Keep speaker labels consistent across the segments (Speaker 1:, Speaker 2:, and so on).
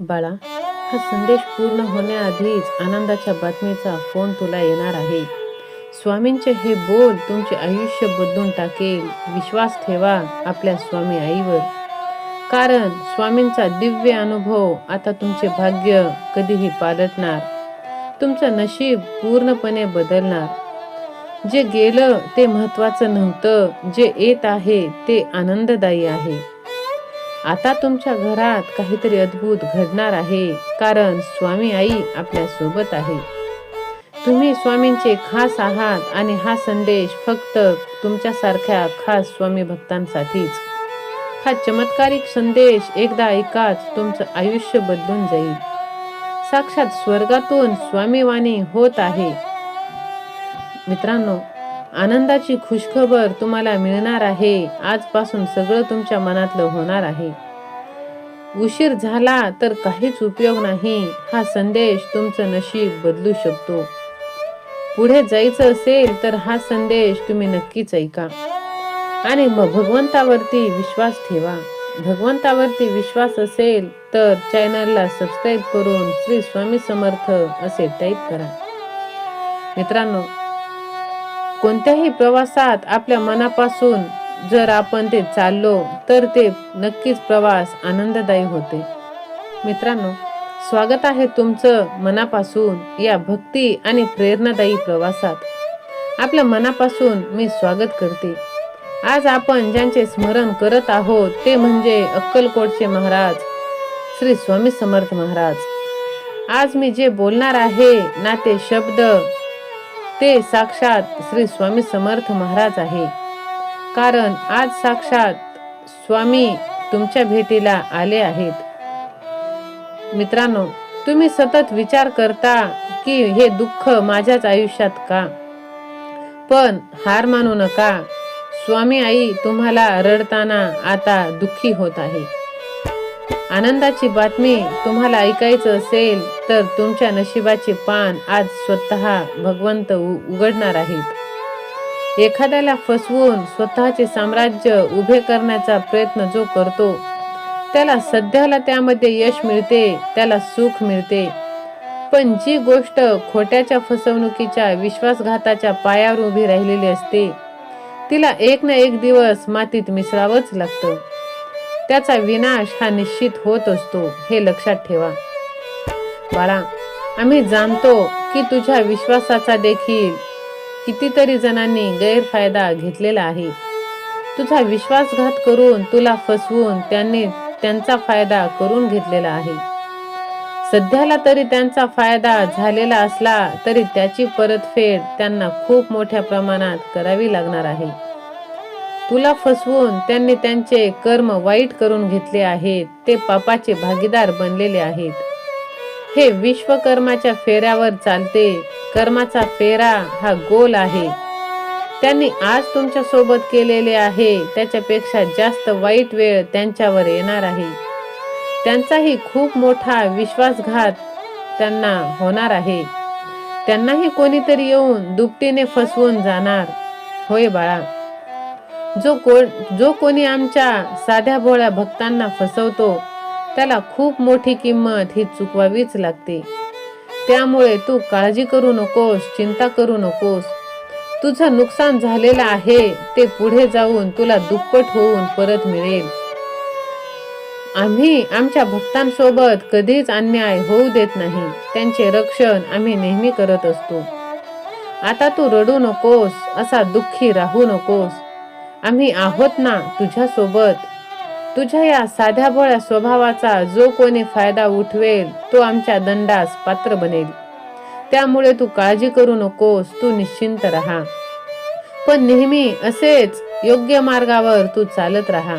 Speaker 1: बाळा हा संदेश पूर्ण होण्याआधीच आनंदाच्या बातमीचा फोन तुला येणार आहे. स्वामींचे हे बोल तुमचे आयुष्य बदलून टाकेल. विश्वास ठेवा आपल्या स्वामी आईवर. कारण स्वामींचा दिव्य अनुभव आता तुमचे भाग्य कधीही पालटणार. तुमचं नशीब पूर्णपणे बदलणार. जे गेलं ते महत्वाचं नव्हतं. जे येत आहे ते आनंददायी आहे. आता तुमच्या घरात काहीतरी अद्भुत घडणार आहे कारण स्वामी आई आपल्यासोबत आहे. तुम्ही स्वामींचे खास आहात आणि हा संदेश फक्त तुमच्यासारख्या खास स्वामी भक्तांसाठीच. हा चमत्कारिक संदेश एकदा ऐकाच तुमचं आयुष्य बदलून जाईल. साक्षात स्वर्गातून स्वामीवाणी होत आहे. मित्रांनो आनंदाची खुशखबर तुम्हाला मिळणार आहे. आजपासून सगळं तुमच्या मनातलं होणार आहे. उशीर झाला तर काहीच उपयोग नाही. हा संदेश तुमचं नशीब बदलू शकतो. पुढे जायचं असेल तर हा संदेश तुम्ही नक्कीच ऐका. आणि मग भगवंतावरती विश्वास ठेवा. भगवंतावरती विश्वास असेल तर चॅनलला सबस्क्राईब करून श्री स्वामी समर्थ असे टाईप करा. मित्रांनो कोणत्याही प्रवासात आपल्या मनापासून जर आपण ते चाललो तर ते नक्कीच प्रवास आनंददायी होते. मित्रांनो स्वागत आहे तुमचं मनापासून या भक्ती आणि प्रेरणादायी प्रवासात. आपल्या मनापासून मी स्वागत करते. आज आपण ज्यांचे स्मरण करत आहोत ते म्हणजे अक्कलकोटचे महाराज श्री स्वामी समर्थ महाराज. आज मी जे बोलणार आहे ना ते शब्द ते साक्षात श्री स्वामी समर्थ महाराज आहे. कारण आज साक्षात स्वामी तुमच्या भेटीला आले आहेत. मित्रांनो तुम्ही सतत विचार करता की हे दुःख माझ्याच आयुष्यात का? पण हार मानू नका. स्वामी आई तुम्हाला रडताना आता दुःखी होत आहे. आनंदाची बातमी तुम्हाला ऐकायचं असेल तर तुमच्या नशिबाचे पान आज स्वतः भगवंत उघडणार आहेत एखाद्याला फसवून स्वतःचे साम्राज्य उभे करण्याचा प्रयत्न जो करतो त्याला सध्याला त्यामध्ये यश मिळते त्याला सुख मिळते. पण जी गोष्ट खोट्याच्या फसवणुकीच्या विश्वासघाताच्या पायावर उभी राहिलेली असते तिला एक ना एक दिवस मातीत मिसळावंच लागतं. त्याचा विनाश हा निश्चित होत असतो हे लक्षात ठेवा. बाळा आम्ही जाणतो की तुझ्या विश्वासाचा देखील कितीतरी जणांनी गैरफायदा घेतलेला आहे. तुझा विश्वासघात करून तुला फसवून त्यांनी त्यांचा फायदा करून घेतलेला आहे. सध्याला तरी त्यांचा फायदा झालेला असला तरी त्याची परतफेड त्यांना खूप मोठ्या प्रमाणात करावी लागणार आहे. तुला फसवून त्यांनी त्यांचे कर्म वाईट करून घेतले आहेत ते पापाचे भागीदार बनलेले आहेत. हे विश्वकर्माच्या फेऱ्यावर चालते कर्माचा फेरा हा गोल आहे. त्यांनी आज तुमच्यासोबत केलेले आहे त्याच्यापेक्षा जास्त वाईट वेळ त्यांच्यावर येणार आहे. त्यांचाही खूप मोठा विश्वासघात त्यांना होणार आहे. त्यांनाही कोणीतरी येऊन दुपटीने फसवून जाणार. होय बाळा जो को जो कोणी आमच्या साध्या भोळ्या भक्तांना फसवतो त्याला खूप मोठी किंमत ही चुकवावीच लागते. त्यामुळे तू काळजी करू नकोस चिंता करू नकोस. तुझं नुकसान झालेलं आहे ते पुढे जाऊन तुला दुप्पट होऊन परत मिळेल. आम्ही आमच्या भक्तांसोबत कधीच अन्याय होऊ देत नाही त्यांचे रक्षण आम्ही नेहमी करत असतो. आता तू रडू नकोस असा दुःखी राहू नकोस. आम्ही आहोत ना तुझ्या सोबत तुझ्या या साध्याभोळ्या स्वभावाचा जो कोणी फायदा उठवेल तो आमच्या दंडास पात्र बनेल. त्यामुळे तू काळजी करू नकोस तू निश्चिंत राहा. पण नेहमी असेच योग्य मार्गावर तू चालत राहा.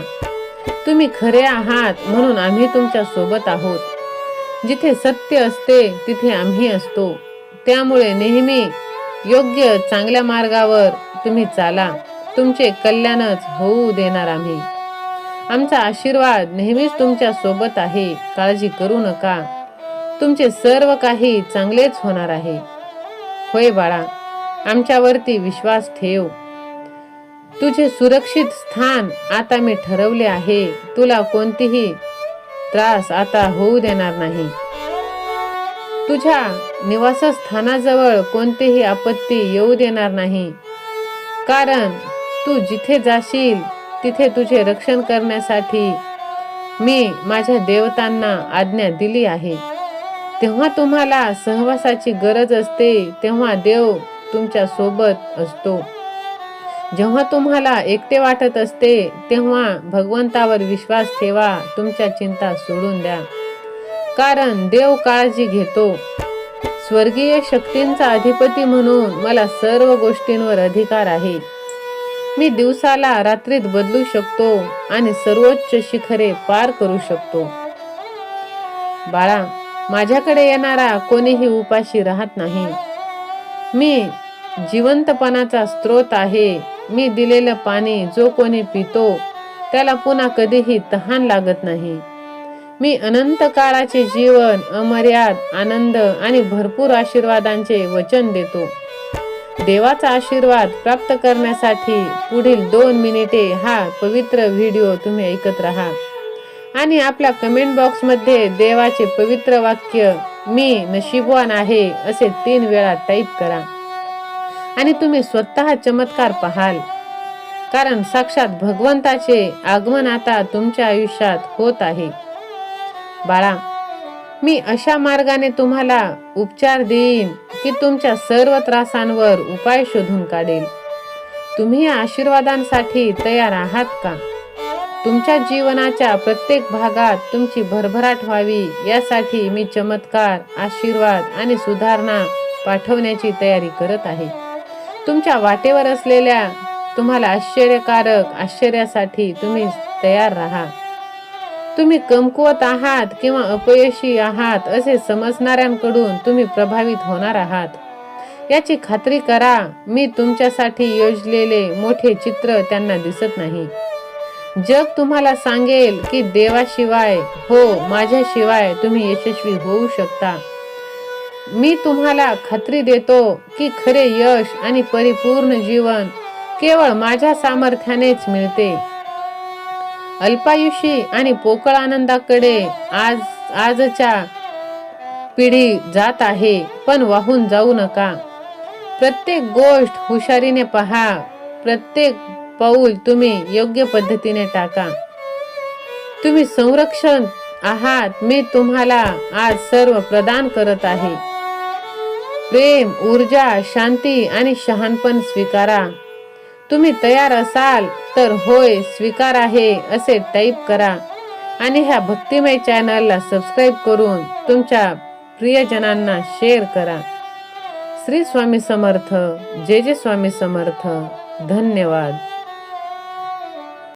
Speaker 1: तुम्ही खरे आहात म्हणून आम्ही तुमच्यासोबत आहोत. जिथे सत्य असते तिथे आम्ही असतो. त्यामुळे नेहमी योग्य चांगल्या मार्गावर तुम्ही चाला. तुमचे कल्याणच होऊ देणार आम्ही. आमचा आशीर्वाद नेहमीच तुमच्यासोबत आहे. काळजी करू नका. तुमचे सर्व काही चांगलेच होणार आहे. होय बाळा आमच्यावरती विश्वास ठेव. तुझे सुरक्षित स्थान आता मी ठरवले आहे. तुला कोणतीही त्रास आता होऊ देणार नाही. तुझ्या निवासस्थानाजवळ कोणतीही आपत्ती येऊ देणार नाही. कारण तू जिथे जाशील तिथे तुझे रक्षण करण्यासाठी मी माझ्या देवतांना आज्ञा दिली आहे. तेव्हा तुम्हाला सहवासाची गरज असते तेव्हा देव तुमच्यासोबत असतो. जेव्हा तुम्हाला एकटे वाटत असते तेव्हा भगवंतावर विश्वास ठेवा तुमच्या चिंता सोडून द्या. कारण देव काळजी घेतो. स्वर्गीय शक्तींचा अधिपती म्हणून मला सर्व गोष्टींवर अधिकार आहे. मी दिवसाला रात्रीत बदलू शकतो आणि सर्वोच्च शिखरे पार करू शकतो. बाळा माझ्याकडे येणारा कोणीही उपाशी राहत नाही. मी जिवंतपणाचा स्रोत आहे. मी दिलेलं पाणी जो कोणी पितो त्याला पुन्हा कधीही तहान लागत नाही. मी अनंत काळाचे जीवन अमर्याद आनंद आणि भरपूर आशीर्वादांचे वचन देतो. देवाचा आशीर्वाद प्राप्त करण्यासाठी पुढील दोन मिनिटे हा पवित्र व्हिडिओ तुम्ही ऐकत राहा. आणि आपल्या कमेंट बॉक्समध्ये देवाचे पवित्र वाक्य मी नशीबवान आहे असे तीन वेळा टाईप करा. आणि तुम्ही स्वतः चमत्कार पाहाल. कारण साक्षात भगवंताचे आगमन आता तुमच्या आयुष्यात होत आहे. बाळा मी अशा मार्गाने तुम्हाला उपचार देईन की तुमच्या सर्व त्रासांवर उपाय शोधून काढेल. तुम्ही आशीर्वादांसाठी तयार आहात का? तुमच्या जीवनाच्या प्रत्येक भागात तुमची भरभराट व्हावी यासाठी मी चमत्कार आशीर्वाद आणि सुधारणा पाठवण्याची तयारी करत आहे. तुमच्या वाटेवर असलेल्या तुम्हाला आश्चर्यकारक आश्चर्यासाठी तुम्ही तयार राहा. तुम्ही कमकुवत आहात किंवा अपयशी आहात असे समजणाऱ्यांकडून तुम्ही प्रभावित होणार आहात. याची खात्री करा मी तुमच्यासाठी योजलेले मोठे चित्र त्यांना दिसत नाही. जग तुम्हाला सांगेल की देवाशिवाय हो माझ्याशिवाय तुम्ही यशस्वी होऊ शकता. मी तुम्हाला खात्री देतो की खरे यश आणि परिपूर्ण जीवन केवळ माझ्या सामर्थ्यानेच मिळते. अल्पायुषी आणि पोकळ आनंदाकडे आज आजच्या पिढी जात आहे पण वाहून जाऊ नका. प्रत्येक गोष्ट हुशारीने पहा प्रत्येक पाऊल तुम्ही योग्य पद्धतीने टाका. तुम्ही संरक्षण आहात मी तुम्हाला आज सर्व प्रदान करत आहे. प्रेम ऊर्जा शांती आणि शहाणपण स्वीकारा. तुम्ही तयार असाल तर होय स्वीकार आहे असे टाईप करा. आणि ह्या भक्तिमय चॅनलला सबस्क्राईब करून तुमच्या प्रियजनांना शेअर करा. श्री स्वामी समर्थ जय जय स्वामी समर्थ. धन्यवाद.